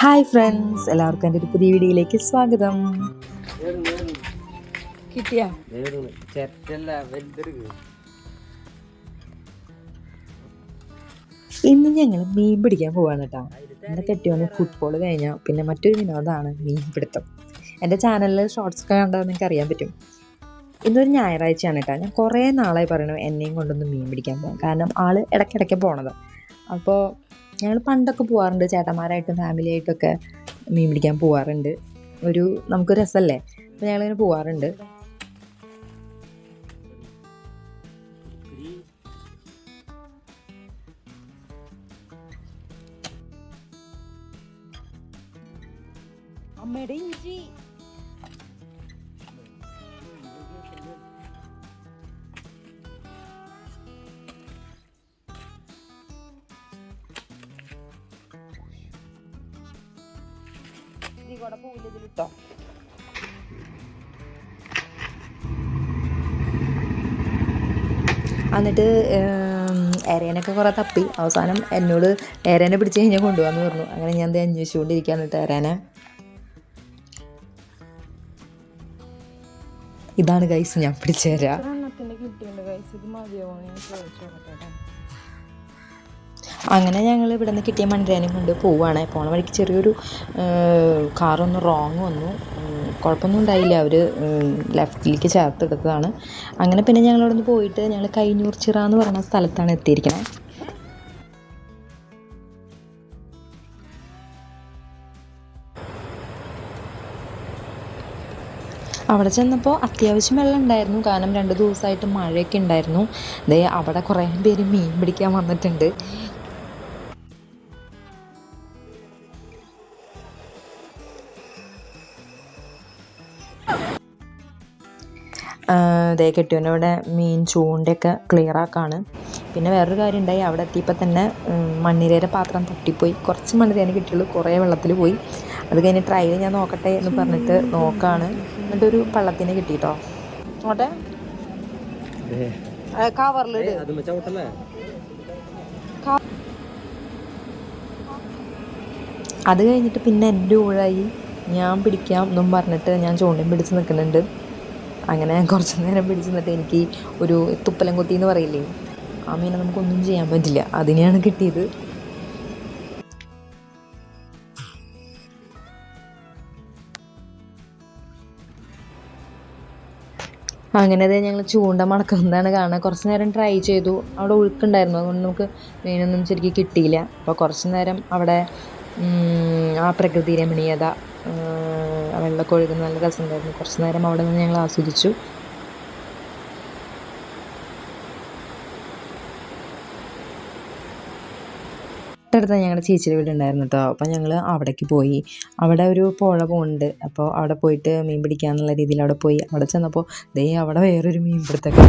Hi friends എല്ലാവർക്കും എന്റെ ഒരു പുതിയ വീഡിയോയിലേക്ക് സ്വാഗതം. കിട്ടിയാ? ഇന്ന് ഞങ്ങൾ മീൻ പിടിക്കാൻ പോവാണ് കേട്ടോ. എന്റെ കെട്ടിയോന് ഫുട്ബോൾ കഴിഞ്ഞാൽ പിന്നെ മറ്റൊരു വിനോദമാണ് മീൻ പിടുത്തം. എന്റെ ചാനലിൽ ഷോർട്സ് ഒക്കെ കണ്ടാൽ നിങ്ങൾക്ക് അറിയാൻ പറ്റും. ഇന്നൊരു ഞായറാഴ്ചയാണ് കേട്ടോ. ഞാൻ കുറേ നാളായി പറയണു എന്നെയും കൊണ്ടൊന്ന് മീൻ പിടിക്കാൻ പോകാം കാരണം ആൾ ഇടയ്ക്കിടയ്ക്ക് പോണത്. അപ്പോൾ ഞങ്ങൾ പണ്ടൊക്കെ പോകാറുണ്ട് ചേട്ടന്മാരായിട്ടും ഫാമിലി ആയിട്ടൊക്കെ മീൻ പിടിക്കാൻ പോകാറുണ്ട് ഒരു നമുക്ക് രസമല്ലേ അപ്പോൾ ഞങ്ങളിങ്ങനെ പോകാറുണ്ട് അമ്മയുടെ ഇഞ്ചി. കൂടെ പോയില്ല ഇതിലിട്ടോ എന്നിട്ട് എരേനൊക്കെ കുറേ തപ്പി. അവസാനം എന്നോട് എരേനെ പിടിച്ച് കഴിഞ്ഞാൽ കൊണ്ടുപോകാന്ന് പറഞ്ഞു. അങ്ങനെ ഞാൻ ദേ അന്വേഷിച്ചുകൊണ്ടിരിക്കുകയാണ് കേട്ടോ എരേനെ ഇതാണ് ഗൈസ് ഞാൻ പിടിച്ചു തരാം. അങ്ങനെ ഞങ്ങൾ ഇവിടെ നിന്ന് കിട്ടിയ മണ്ടേനും കൊണ്ട് പോവുകയാണ് പോണ വഴിക്ക് ചെറിയൊരു കാറൊന്ന് റോങ് വന്നു. കുഴപ്പമൊന്നും ഉണ്ടായില്ല. അവർ ലെഫ്റ്റിലേക്ക് ചേർത്തെടുത്തതാണ്. അങ്ങനെ പിന്നെ ഞങ്ങൾ അവിടെ നിന്ന് പോയിട്ട് ഞങ്ങൾ കൈഞ്ഞൂർ ചിറ എന്ന് പറയുന്ന സ്ഥലത്താണ് എത്തിയിരിക്കുന്നത് അവിടെ ചെന്നപ്പോൾ അത്യാവശ്യം വെള്ളം ഉണ്ടായിരുന്നു. കാരണം രണ്ട് ദിവസമായിട്ട് മഴയൊക്കെ ഉണ്ടായിരുന്നു. ദേ അവിടെ കുറേ പേര് മീൻ പിടിക്കാൻ വന്നിട്ടുണ്ട്. ദേ കെട്ടിയവനവിടെ മീൻ ചൂണ്ടയൊക്കെ ക്ലിയർ ആക്കാണ്. പിന്നെ വേറൊരു കാര്യം ഉണ്ടായി അവിടെ എത്തിയപ്പോൾ തന്നെ മണ്ണിരയുടെ പാത്രം തട്ടിപ്പോയി കുറച്ച് മണ്ണിരേനെ കിട്ടിയുള്ളൂ. കുറേ വെള്ളത്തിൽ പോയി. അത് കഴിഞ്ഞ് ട്രയൽ ഞാൻ നോക്കട്ടെ എന്ന് പറഞ്ഞിട്ട് നോക്കാണ്. എന്നിട്ടൊരു പള്ളത്തിനെ കിട്ടിട്ടോ? നോട്ടെ അത് കഴിഞ്ഞിട്ട് പിന്നെ എന്റെ ഊഴായി ഞാൻ പിടിക്കാം എന്നും പറഞ്ഞിട്ട് ഞാൻ ചൂണ്ടയും പിടിച്ച് നിൽക്കുന്നുണ്ട്. അങ്ങനെ കുറച്ച് നേരം പിടിച്ച് നിന്നിട്ട് എനിക്ക് ഒരു തുപ്പലം കൊത്തി എന്ന് പറയില്ലേ? ആ മീനെ നമുക്കൊന്നും ചെയ്യാൻ പറ്റില്ല. അതിനെയാണ് കിട്ടിയത്. അങ്ങനെ അത് ഞങ്ങൾ ചൂണ്ട മടക്കുന്നതാണ് കാണാൻ കുറച്ച് നേരം ട്രൈ ചെയ്തു. അവിടെ ഒഴുക്കുണ്ടായിരുന്നു അതുകൊണ്ട് നമുക്ക് മീനൊന്നും ശരിക്കും കിട്ടിയില്ല. അപ്പോൾ കുറച്ച് നേരം അവിടെ ആ പ്രകൃതി രമണീയത വെള്ളമൊക്കെ ഒഴുകുന്ന നല്ല രസമുണ്ടായിരുന്നു. കുറച്ച് നേരം അവിടെ നിന്ന് ഞങ്ങൾ ആസ്വദിച്ചു. തൊട്ടടുത്ത് ഞങ്ങളുടെ ചേച്ചിയുടെ വീട് ഉണ്ടായിരുന്നു കേട്ടോ അപ്പോൾ ഞങ്ങൾ അവിടേക്ക് പോയി. അവിടെ ഒരു പുഴ പോകുന്നുണ്ട് അപ്പോൾ അവിടെ പോയിട്ട് മീൻ പിടിക്കാന്നുള്ള രീതിയിൽ അവിടെ പോയി. അവിടെ ചെന്നപ്പോൾ ദേ അവിടെ വേറൊരു മീൻ പിടുത്തൊക്കെ.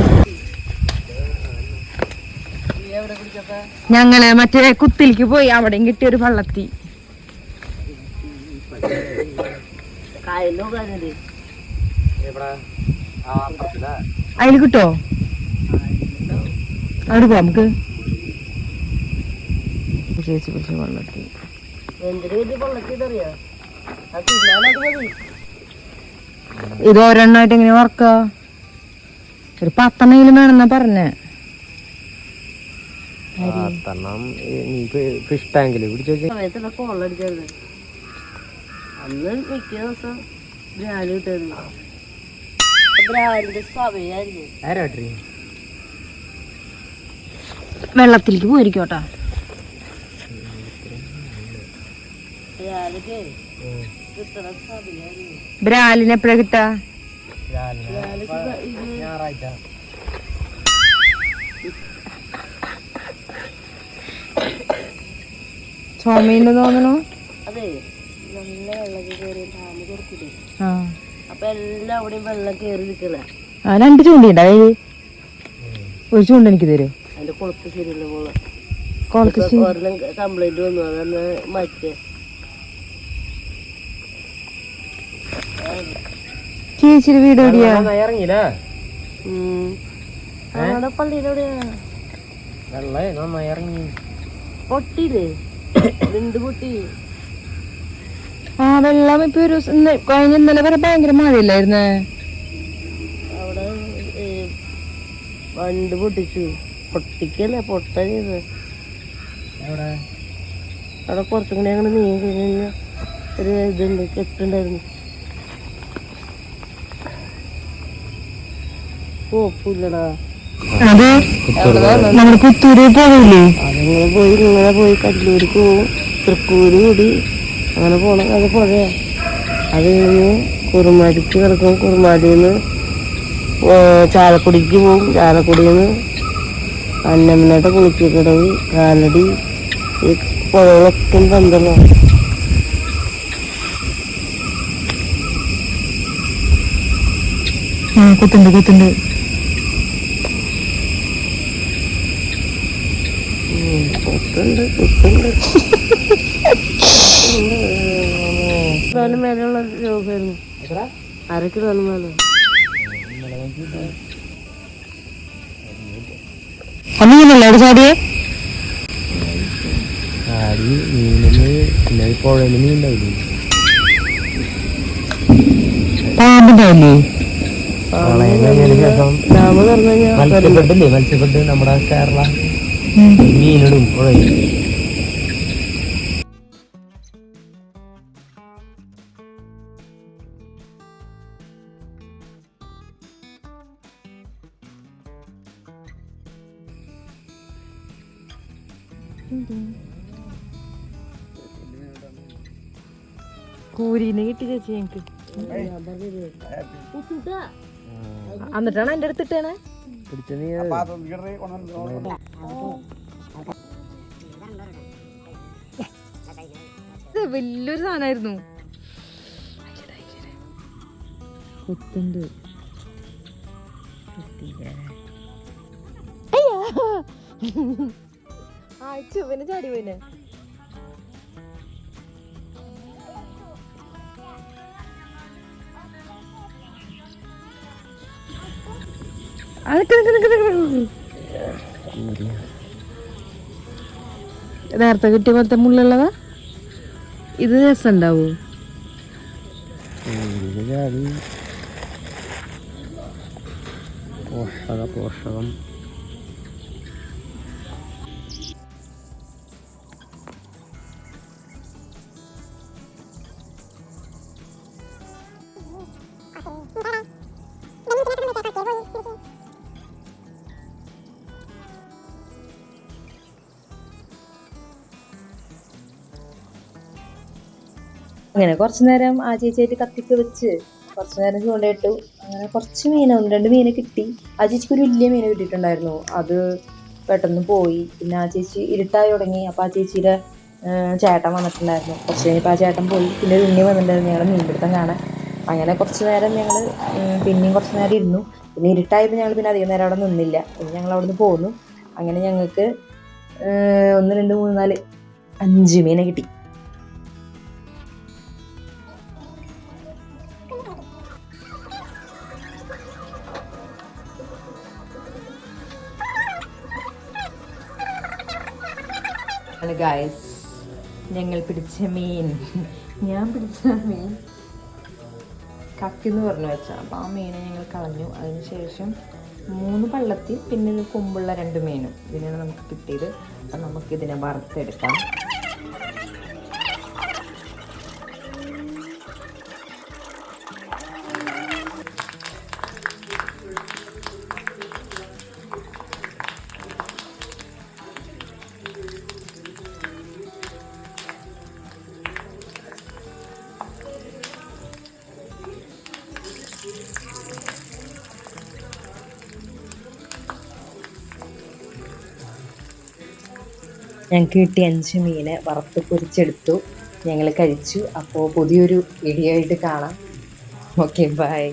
ഞങ്ങൾ മറ്റേ കുത്തിലേക്ക് പോയി. അവിടെയും കിട്ടിയൊരു വള്ളത്തി. അതിൽ കിട്ടോ? അവിടെ പോവാം നമുക്ക്. ചേച്ചി പിടിച്ച വെള്ളത്തി ഇത് ഒരെണ്ണമായിട്ട് എങ്ങനെ വറക്ക? ഒരു പത്തെണ്ണെങ്കിലും വേണമെന്നാ പറഞ്ഞേ. പത്തെണ്ണം ഫിഷ് ടാങ്കിൽ പിടിച്ചു അന്ന് മിക്ക ദിവസം ബ്രാൽ കിട്ടുന്നു ബ്രാലിന്റെ സമയായിരുന്നു. ആരാട്രി വെള്ളത്തിലേക്ക് പോയിരിക്കോട്ടാ ബ്രാലിന് എപ്പോഴാ കിട്ടാ? ഞായറാഴ്ച. തോന്നണു അതെ. നല്ല വെള്ളമൊക്കെ കയറി ഡാമ് കൊടുക്കൂലേ ആ. അപ്പൊ എല്ലാം അവിടെയും വെള്ളം കയറി നിൽക്കണ. ആ രണ്ട് ചൂണ്ടിണ്ടായി അതിൽ ഒരു ചൂണ്ട എനിക്ക് തരും? അതിന്റെ കൊളുത്ത് ശരിയല്ല പോലെ കുളത്ത് ഒരെണ്ണം കംപ്ലൈന്റ് വന്നു. അതന്ന് മറ്റേ ചേച്ചിയുടെ വീട് എവിടെയാ? ഇറങ്ങിയില്ലേ? പള്ളിയുടെ എവിടെയാ വെള്ളേ നന്നായി ഇറങ്ങി. പൊട്ടിയില്ലേ? രണ്ട് പൊട്ടി? വെള്ളം ഇപ്പൊ ഒരു കഴിഞ്ഞ ഇന്നലെ വരെ ഭയങ്കര മഴയില്ലായിരുന്നേ. അവിടെ വണ്ട് പൊട്ടിച്ചു. പൊട്ടിക്കല്ല പൊട്ട ചെയ്ത് അവിടെ കുറച്ചും കൂടി അങ്ങനെ നീങ്ങി കഴിഞ്ഞ ഒരു ഇതുണ്ട് കെട്ടുണ്ടായിരുന്നു. കുഴപ്പമില്ലടാ അത് നമ്മുടെ പുത്തൂര് പോകില്ലേ അതങ്ങനെ പോയി ഇങ്ങനെ പോയി കല്ലൂർക്ക് പോവും. തൃക്കൂര് കൂടി. അങ്ങനെ പോണ അത് പുഴയാ അത് കഴിഞ്ഞ് കുറുമാരിക്ക് കിടക്കും. കുറുമാരിയിൽ നിന്ന് ചാലക്കുടിക്ക് പോവും. ചാലക്കുടിയിൽ നിന്ന് അന്നമ്മനായിട്ട് കുളിക്കക്കടവ് കാലടി ഈ പുഴകളൊക്കെ പന്തലോ. കുത്തുണ്ട് കുത്തുണ്ട്. കുത്തുണ്ട് കുത്തുണ്ട്. കിലോന് മേലെയുള്ള രോഗമായിരുന്നു അര കിലോന് മേലെ? ചാടിയേ? മീനിന് പിന്നെ പുഴയിൽ മീൻ ഉണ്ടാവില്ലേ പാമ്പുണ്ടാവില്ലേ മത്സ്യബെഡില്ലേ മത്സ്യബെഡ് നമ്മുടെ കേരള മീനിടും പുഴയിൽ കൂരീനെ കിട്ടി ചേച്ചി ഞങ്ങക്ക്? എന്നിട്ടാണ് എന്റെ അടുത്ത് ഇട്ടേണേ? പിടിച്ച നീ? ഇത് വലിയൊരു സാധനമായിരുന്നു. കുത്തുണ്ട്. ആ പിന്നെ ചാടി പോയിനെ. നേരത്തെ കിട്ടിയ പോലത്തെ മുള്ളുള്ളതാ? ഇത് രസമുണ്ടാവോ പോഷക പോഷകം. അങ്ങനെ കുറച്ച് നേരം ആ ചേച്ചിയായിട്ട് കത്തിക്ക് വെച്ച് കുറച്ച് നേരം ചൂണ്ടയിട്ടു അങ്ങനെ കുറച്ച് മീൻ ഒന്ന് രണ്ട് മീനെ കിട്ടി. ആ ചേച്ചിക്ക് ഒരു വലിയ മീനെ കിട്ടിയിട്ടുണ്ടായിരുന്നു. അത് പെട്ടെന്ന് പോയി. പിന്നെ ആ ചേച്ചി ഇരുട്ടായി തുടങ്ങി. അപ്പോൾ ആ ചേച്ചിയുടെ ചേട്ടൻ വന്നിട്ടുണ്ടായിരുന്നു. കുറച്ച് കഴിഞ്ഞപ്പോൾ ആ ചേട്ടൻ പോയി. പിന്നെ ഒരു ഉണ്ണി വന്നിട്ടുണ്ടായിരുന്നു. ഞങ്ങൾ മീൻപിടുത്തം കാണാൻ. അങ്ങനെ കുറച്ച് നേരം ഞങ്ങൾ പിന്നെയും കുറച്ച് നേരം ഇരുന്നു. പിന്നെ ഇരുട്ടായപ്പോൾ ഞങ്ങൾ പിന്നെ അധികം നേരം അവിടെ നിന്നില്ല. പിന്നെ ഞങ്ങൾ അവിടെ നിന്ന് പോന്നു. അങ്ങനെ ഞങ്ങൾക്ക് ഒന്ന് രണ്ട് മൂന്ന് നാല് അഞ്ച് മീനെ കിട്ടി. ആണ് ഗായ്സ് ഞങ്ങൾ പിടിച്ച മീൻ. ഞാൻ പിടിച്ച മീൻ. കക്കെന്ന് പറഞ്ഞു വെച്ചാൽ അപ്പോൾ ആ മീനെ ഞങ്ങൾ കളഞ്ഞു. അതിനുശേഷം മൂന്ന് പള്ളത്തിൽ പിന്നെ കൊമ്പുള്ള രണ്ട് മീനും ഇതിനാണ് നമുക്ക് കിട്ടിയത്. അപ്പം നമുക്കിതിനെ വറുത്തെടുക്കാം. ഞങ്ങൾക്ക് കിട്ടിയ അഞ്ച് മീനെ വറുത്ത് പൊരിച്ചെടുത്തു. ഞങ്ങൾ കഴിച്ചു. അപ്പോൾ പുതിയൊരു വീഡിയോ ആയിട്ട് കാണാം. Okay bye